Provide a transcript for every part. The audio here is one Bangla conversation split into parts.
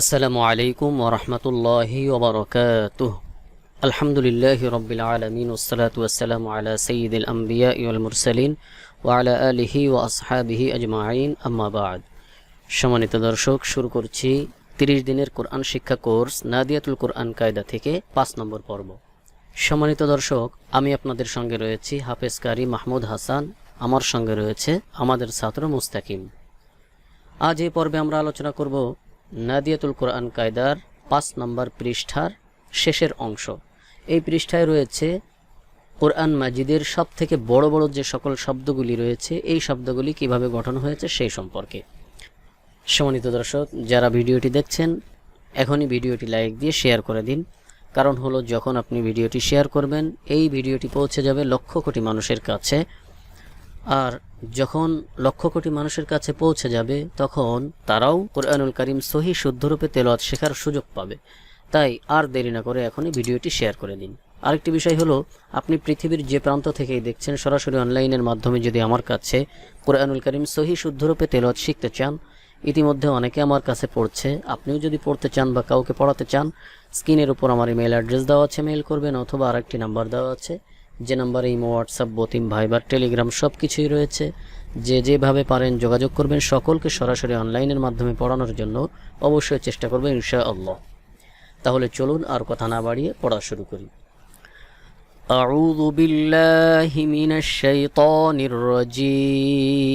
আসসালামু আলাইকুম ওরহমতুল্লাহি ওবরকাতুহ আলহামদুলিল্লাহ রবিল আলমিন ওসালাতু আসসালাম আলা সঈদুল আম্বিয়া ইউল মুরসালিন ওয়ালা আলিহি ও আসহাবিহি আজমাইন আম্মাবাদ সম্মানিত দর্শক, শুরু করছি তিরিশ দিনের কোরআন শিক্ষা কোর্স নাদিয়াতুল কোরআন কায়দা থেকে পাঁচ নম্বর পর্ব। সম্মানিত দর্শক, আমি আপনাদের সঙ্গে রয়েছি হাফেজ কারি মাহমুদ হাসান। আমার সঙ্গে রয়েছে আমাদের ছাত্র মুস্তাকিম। আজ এই পর্বে আমরা আলোচনা করব নাদিয়াতুল কোরআন কায়দার পাঁচ নম্বর পৃষ্ঠার শেষের অংশ। এই পৃষ্ঠায় রয়েছে কোরআন মাজিদের সব থেকে বড় বড় যে সকল শব্দগুলি রয়েছে, এই শব্দগুলি কীভাবে গঠন হয়েছে সেই সম্পর্কে। সম্মানিত দর্শক, যারা ভিডিওটি দেখছেন, এখনই ভিডিওটি লাইক দিয়ে শেয়ার করে দিন। কারণ হলো, যখন আপনি ভিডিওটি শেয়ার করবেন, এই ভিডিওটি পৌঁছে যাবে লক্ষ কোটি মানুষের কাছে। আর যখন লক্ষ কোটি মানুষের কাছে পৌঁছে যাবে, তখন তারাও কোরআনুল করিম সহি শুদ্ধরূপে তেলাওয়াত শেখার সুযোগ পাবে। তাই আর দেরি না করে এখনই ভিডিওটি শেয়ার করে দিন। আরেকটি বিষয় হলো, আপনি পৃথিবীর যে প্রান্ত থেকেই দেখছেন, সরাসরি অনলাইনের মাধ্যমে যদি আমার কাছে কোরআনুল করিম সহি শুদ্ধরূপে তেলাওয়াত শিখতে চান, ইতিমধ্যে অনেকে আমার কাছে পড়ছে। আপনিও যদি পড়তে চান বা কাউকে পড়াতে চান, স্ক্রিনের উপর আমার ইমেল অ্যাড্রেস দেওয়া আছে মেল করবেন অথবা আরেকটি নাম্বার দেওয়া আছে। যে নাম্বারে ইমো হোয়াটসঅ্যাপ বতিম ভাইবার টেলিগ্রাম সব কিছুই রয়েছে যে যেভাবে পারেন যোগাযোগ করবেন সকলকে সরাসরি অনলাইনের মাধ্যমে পড়ানোর জন্য অবশ্যই চেষ্টা করবেন ইনশা আল্লাহ তাহলে চলুন আর কথা না বাড়িয়ে পড়া শুরু করি أعوذ بالله من الشيطان الرجيم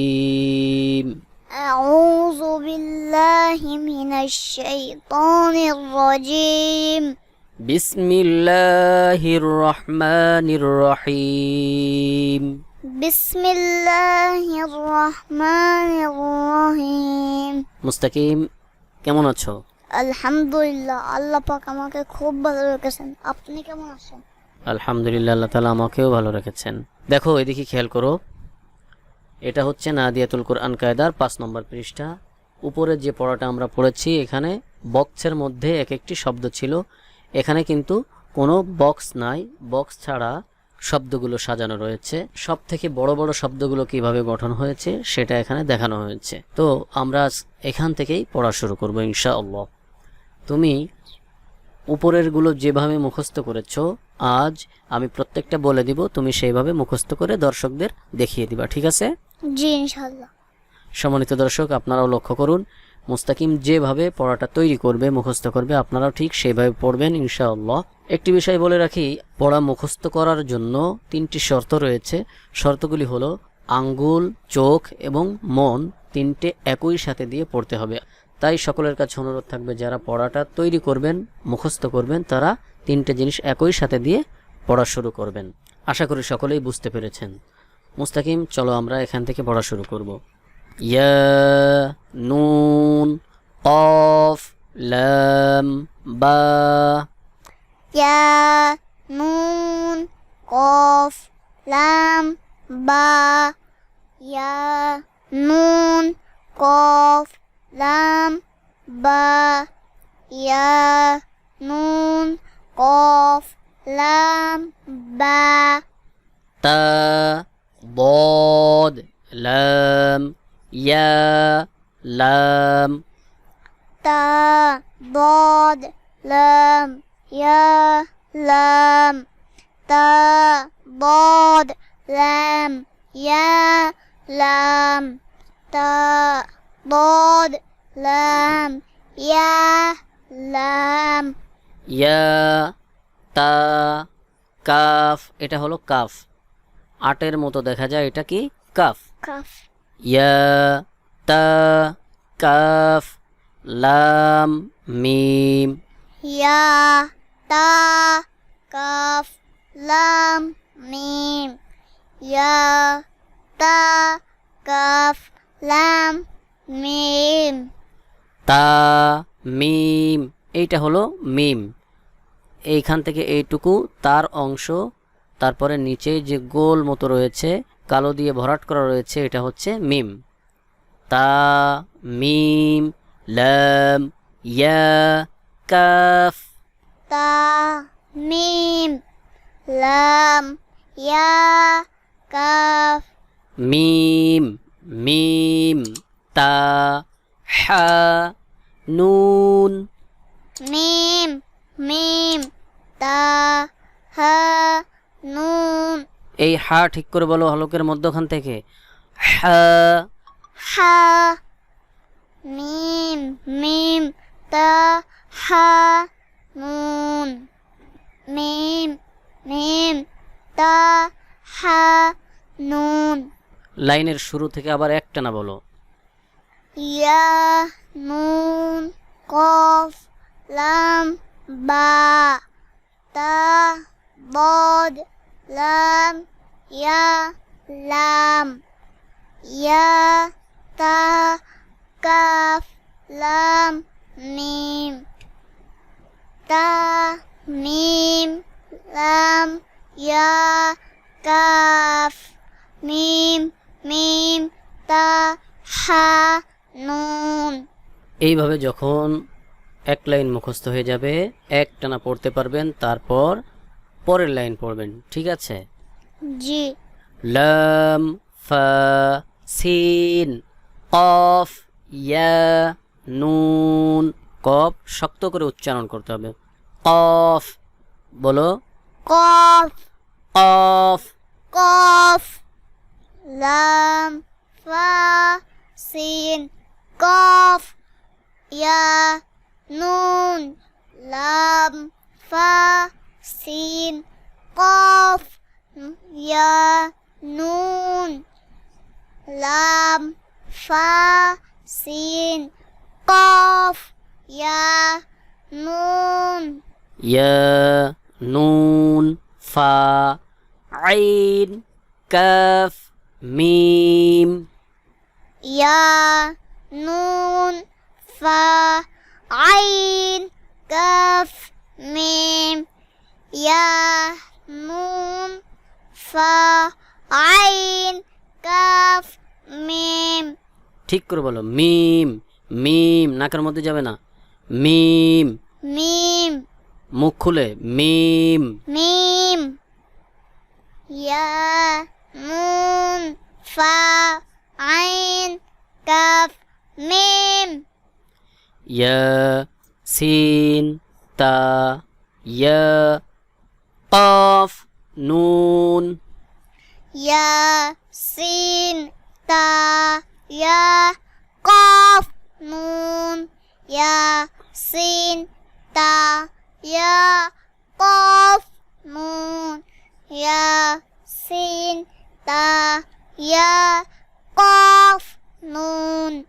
أعوذ بالله من الشيطان الرجيم বিসমিল্লাহির রহমানির রহিম। বিসমিল্লাহির রহমানির রহিম। মুস্তাকিম কেমন আছো? আলহামদুলিল্লাহ আল্লাহ পাক আমাকে খুব ভালো রেখেছেন। আপনি কেমন আছেন? আলহামদুলিল্লাহ আল্লাহ তালা আমাকেও ভালো রেখেছেন। দেখো এদিকে খেয়াল করো এটা হচ্ছে নাদিয়াতুল কোরআন কায়দার পাঁচ নম্বর পৃষ্ঠা। উপরের যে পড়াটা আমরা পড়েছি এখানে বক্সের মধ্যে এক একটি শব্দ ছিল এখানে কিন্তু কোনো বক্স নাই। বক্স ছাড়া শব্দগুলো সাজানো রয়েছে। সব থেকে বড় বড় শব্দগুলো কীভাবে গঠন হয়েছে সেটা এখানে দেখানো হয়েছে। তো আমরা এখান থেকেই পড়া শুরু করব ইনশা আল্লাহ তুমি উপরেরগুলো যেভাবে মুখস্থ করেছ আজ আমি প্রত্যেকটা বলে দিব তুমি সেইভাবে মুখস্থ করে দর্শকদের দেখিয়ে দিবা। ঠিক আছে? জি সম্মানিত দর্শক আপনারাও লক্ষ্য করুন মুস্তাকিম যেভাবে পড়াটা তৈরি করবে, মুখস্থ করবে, আপনারাও ঠিক সেইভাবে পড়বেন, ইনশাআল্লাহ। একটি বিষয় বলে রাখি, পড়া মুখস্থ করার জন্য তিনটি শর্ত রয়েছে। শর্তগুলি হলো, আঙ্গুল, চোখ এবং মন তিনটে একই সাথে দিয়ে পড়তে হবে। তাই সকলের কাছে অনুরোধ থাকবে, যারা পড়াটা তৈরি করবেন, মুখস্থ করবেন, তারা তিনটে জিনিস একই সাথে দিয়ে পড়া শুরু করবেন। আশা করি সকলেই বুঝতে পেরেছেন। মুস্তাকিম, চলো আমরা এখান থেকে পড়া শুরু করব। ইয়া নুন কফ লাম বা ইয়া নুন কফ লাম বা ইয়া নুন কফ লাম বা ইয়া নুন কফ লাম বা তা বদ লাম ইয়া লাম তা বদ লাম ইয়া লাম তা বদ লাম ইয়া লাম তা বদ লাম ইয়া লাম ইয়া তা কাফ এটা হলো কাফ। আটের মতো দেখা যায়। এটা কি? কাফ। কাফ। ইয়া তা কাফ লাম মিম ইয়া তা কাফ লাম মিম ইয়া তা কাফ লাম মিম তা মিম এইটা হলো মিম। এইখান থেকে এইটুকু তার অংশ তারপরে নিচে যে গোল মতো রয়েছে কালো দিয়ে ভরাট করা রয়েছে এটা হচ্ছে মিম। তা মিম লাম ইয়া কাফ। তা মিম লাম ইয়া কাফ। মিম মিম তা হা নুন। মিম মিম তা হা নুন। এই হা ঠিক করে বলো হলকের মধ্যখান থেকে। হা। হা। মিম মিম তা হা নুন মিম মিম তা হা নুন। লাইনের শুরু থেকে আবার একটা না বলো। ইয়া নুন কফ লাম বা তা বদ লাম ইয়া লাম ইয়া তা কাফ লাম মিম তা মিম লাম ইয়া কাফ মিম মিম তা হা নুন এইভাবে যখন এক লাইন মুখস্থ হয়ে যাবে এক টানা পড়তে পারবেন, তারপর পরের লাইন পড়বেন, ঠিক আছে? জি। লাম ফা সিন কফ ইয়া নুন কফ শক্ত করে উচ্চারণ করতে হবে। কফ বলো। কফ। কফ। কফ। লাম ফা সিন কফ ইয়া নুন লাম ফা সিন কফ। ইয়া নুন লাম ফা সিন কফ ইয়া নুন ইয়া নুন ফা আইন কাফ মিম ইয়া নুন ফা আইন কাফ মিম ইয়া ঠিক করে বলো মিম মিম নাকের মধ্যে যাবে না মিম ميم মুখ খুলে মিম ميم يا نون فا عين كاف ميم ইয়া সিন তা ইয়া কফ নুন يا سين تا ya qaf nun ya sin ta ya qaf nun ya sin ta ya qaf nun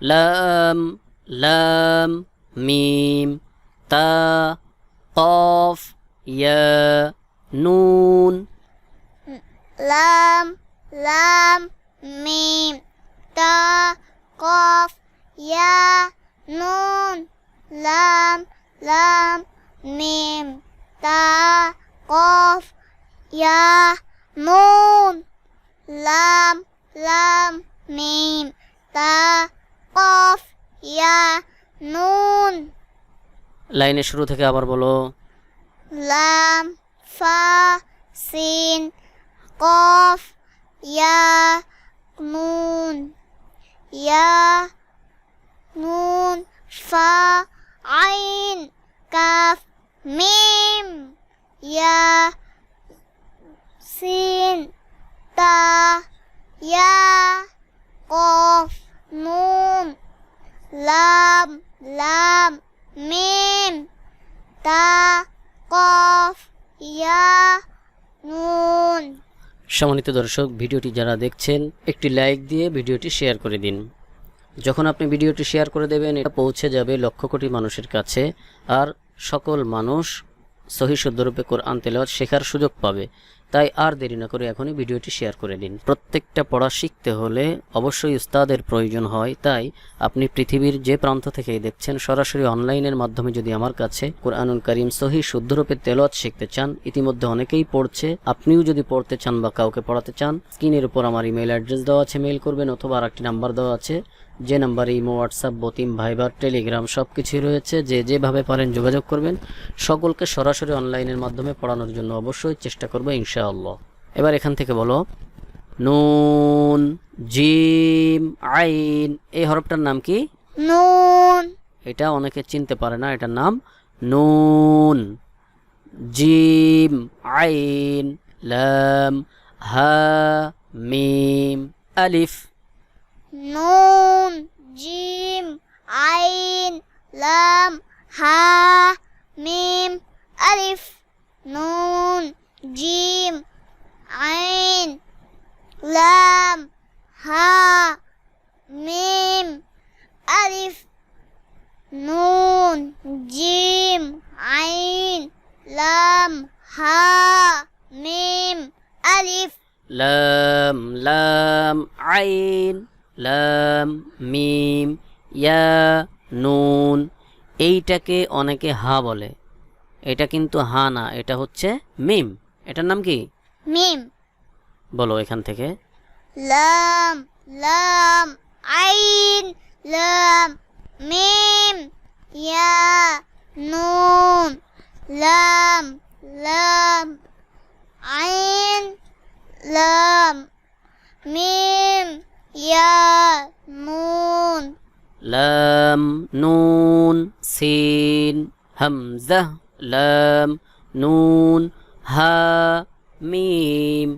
lam lam mim ta qaf ya nun lam lam তা কফ ইয়া নুন লাম লাম মিম তা কফ ইয়া নুন লাম লাম মিম তা কফ ইয়া নুন লাইনের শুরু থেকে আবার বলো। লাম ফা সিন কফ ইয়া নুন ইয়া নুন ফা আইন কাফ মিম ইয়া সিন তা ইয়া কফ নুন লাম লাম মিম তা কফ ইয়া নুন সম্মানিত দর্শক, ভিডিওটি যারা দেখছেন, একটি লাইক দিয়ে ভিডিওটি শেয়ার করে দিন। যখন আপনি ভিডিওটি শেয়ার করে দেবেন, এটা পৌঁছে যাবে লক্ষ কোটি মানুষের কাছে, আর সকল মানুষ সহি শুদ্ধরূপে কোরআন তেলাওয়াত শেখার সুযোগ পাবে। তাই আর দেরি না করে এখনই ভিডিওটি শেয়ার করে দিন প্রত্যেকটা পড়া শিখতে হলে অবশ্যই উস্তাদের প্রয়োজন হয়। তাই আপনি পৃথিবীর যে প্রান্ত থেকেই দেখছেন, সরাসরি অনলাইনের মাধ্যমে যদি আমার কাছে কোরআনুল করিম সহি শুদ্ধরূপে তেলত শিখতে চান, ইতিমধ্যে অনেকেই পড়ছে। আপনিও যদি পড়তে চান বা কাউকে পড়াতে চান, স্ক্রিনের উপর আমার ইমেল অ্যাড্রেস দেওয়া আছে, মেইল করবেন অথবা আর একটি নাম্বার দেওয়া আছে। যে নাম্বার ইমো হোয়াটসঅ্যাপ বতিম ভাইবার টেলিগ্রাম সব কিছুই রয়েছে। যে যেভাবে পারেন যোগাযোগ করবেন। সকলকে সরাসরি অনলাইনের মাধ্যমে পড়ানোর জন্য অবশ্যই চেষ্টা করব ইনশাআল্লাহ। এবার এখান থেকে বলো। নুন জিম আইন এই হরফটার নাম কি? নুন। এটা অনেকে চিনতে পারে না এটার নাম নুন। জিম আইন লাম হা মিম আলিফ। নুন জিম আইন লাম হা মিম আলিফ নুন জিম আইন লাম হা মিম আলিফ নুন জিম আইন লাম হা মিম আলিফ লাম লাম আইন লাম মিম ইয়া নুন এইটাকে অনেকে হা বলে। এটা কিন্তু হা না এটা হচ্ছে মিম। এটার নাম কি? মিম। বলো এখান থেকে। লাম লাম আইন লাম মিম ইয়া নুন লাম লাম আইন লাম মিম ইয়া নুন লাম নুন সিন হামজা লাম নুন হা মিম।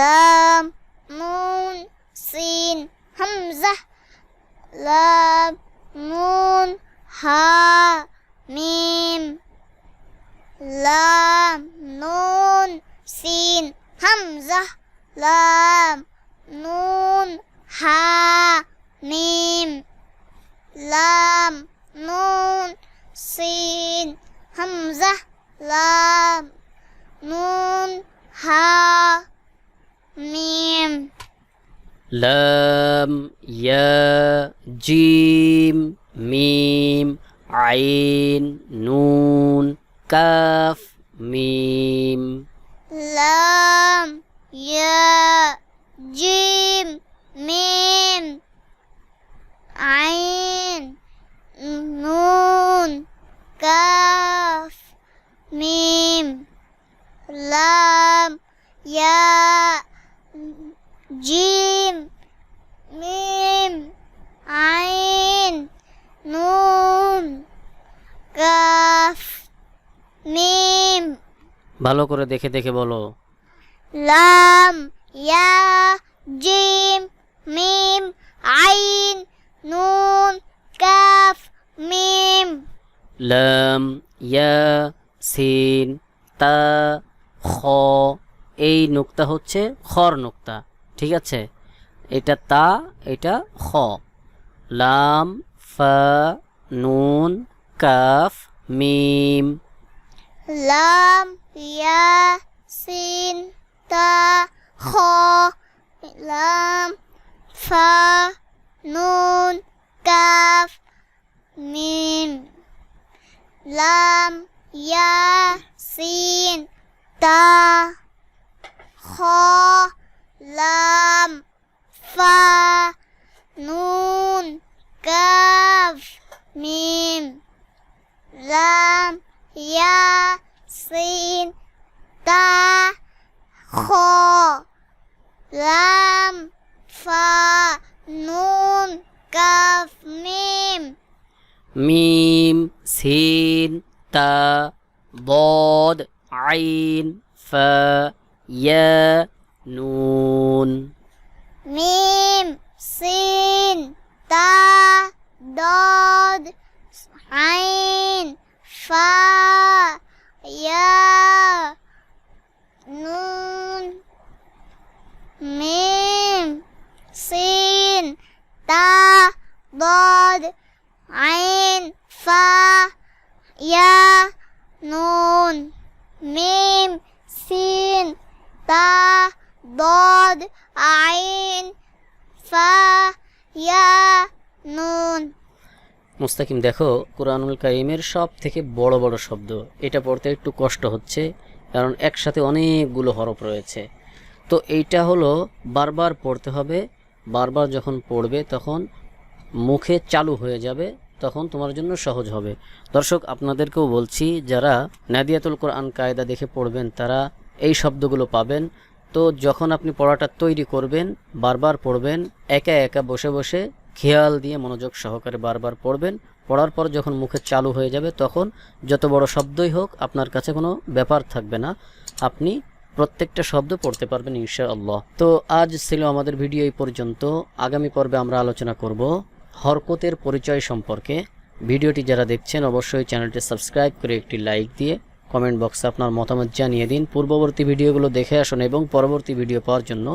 লাম নুন সিন হামজা লাম নুন হা মিম। লাম নুন সিন হামজা লাম নুন হা মিম লাম নুন সিন হামজা লাম নুন হা মিম লাম ইয়া জিম মিম আইন নুন কাফ মিম লাম ইয়া জিম মিম আইন নুন কাফ মিম লাম ইয়া জিম মিম আইন নুন কাফ মিম ভালো করে দেখে দেখে বলো। লাম ইয়া জিম মিম আইন নুন কাফ মিম। লাম ইয়া সিন তা খ এই নুক্তা হচ্ছে খর নুক্তা ঠিক আছে? এটা তা এটা খ। লাম ফা নুন কাফ মিম। লাম, ইয়া, সিন, তা, খ, লাম, ফা, নুন, কাফ, মিম, লাম, ইয়া, সিন, তা, খ, লাম, ফা, নুন, কাফ, মিম, লাম ইয়া সিন তা খ লাম ফা নুন কাফ মিম মিম সিন তা বদ আইন ফা ইয়া নুন মিম সিন তা দদ আইন ফা ইয়া নুন মিম সিন তা দদ আইন ফা ইয়া নুন মিম সিন তা দদ আইন ফা ইয়া নুন মুস্তাকিম, দেখো, কোরআনুল কারিমের সব থেকে বড় বড় শব্দ। এটা পড়তে একটু কষ্ট হচ্ছে, কারণ একসাথে অনেকগুলো হরফ রয়েছে। তো এইটা হলো, বারবার পড়তে হবে, বারবার যখন পড়বে তখন মুখে চালু হয়ে যাবে, তখন তোমার জন্য সহজ হবে। দর্শক, আপনাদেরকেও বলছি, যারা নাদিয়াতুল কোরআন কায়দা দেখে পড়বেন, তারা এই শব্দগুলো পাবেন। তো যখন আপনি পড়াটা তৈরি করবেন, বারবার পড়বেন, একা একা বসে বসে খেয়াল দিয়ে মনোযোগ সহকারে বারবার পড়বেন। পড়ার পর যখন মুখে চালু হয়ে যাবে তখন যত বড় শব্দই হোক আপনার কাছে কোনো ব্যাপার থাকবে না। আপনি প্রত্যেকটা শব্দ পড়তে পারবেন ইনশাআল্লাহ। তো আজ ছিল আমাদের ভিডিও এই পর্যন্ত। আগামী পর্বে আমরা আলোচনা করব হরকতের পরিচয় সম্পর্কে। ভিডিওটি যারা দেখছেন অবশ্যই চ্যানেলটি সাবস্ক্রাইব করে একটি লাইক দিয়ে কমেন্ট বক্সে আপনার মতামত জানিয়ে দিন। পূর্ববর্তী ভিডিওগুলো দেখে আসুন এবং পরবর্তী ভিডিও পাওয়ার জন্য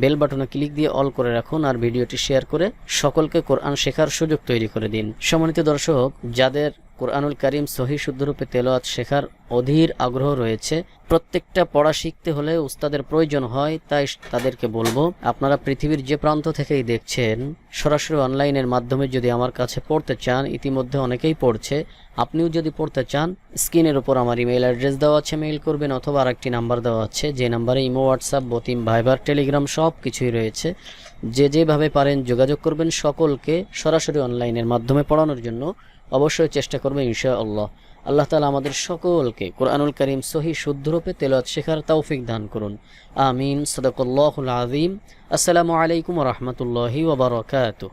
বেল বাটনে ক্লিক দিয়ে অল করে রাখুন আর ভিডিওটি শেয়ার করে সকলকে কোরআন শেখার সুযোগ তৈরি করে দিন। সম্মানিত দর্শক, যাদের কোরআনুল করিম সহি শুদ্ধরূপে তেলাওয়াত শেখার অধীর আগ্রহ রয়েছে। প্রত্যেকটা পড়া শিখতে হলে উস্তাদের প্রয়োজন হয়, তাই তাদেরকে বলব, আপনারা পৃথিবীর যে প্রান্ত থেকেই দেখছেন, সরাসরি অনলাইনের মাধ্যমে যদি আমার কাছে পড়তে চান, ইতিমধ্যে অনেকেই পড়ছে, আপনিও যদি পড়তে চান, স্ক্রিনের উপর আমার ইমেল অ্যাড্রেস দেওয়া আছে, মেইল করবেন অথবা আরেকটি নাম্বার দেওয়া আছে, যে নাম্বারে ইমো, হোয়াটসঅ্যাপ, বতিম, ভাইবার, টেলিগ্রাম সব কিছুই রয়েছে। যে যেভাবে পারেন যোগাযোগ করবেন সকলকে সরাসরি অনলাইনের মাধ্যমে পড়ানোর জন্য। অবশ্যই চেষ্টা করবে ইনশা আল্লাহ আল্লাহ তালা আমাদের সকলকে কোরআনুল করিম সহি শুদ্ধরূপে তেলত শেখার তৌফিক দান করুন। আমিন। সদকুল্লাহুল আজিম আসসালামু আলাইকুম রহমতুল্লাহি ওবরাকাতুহ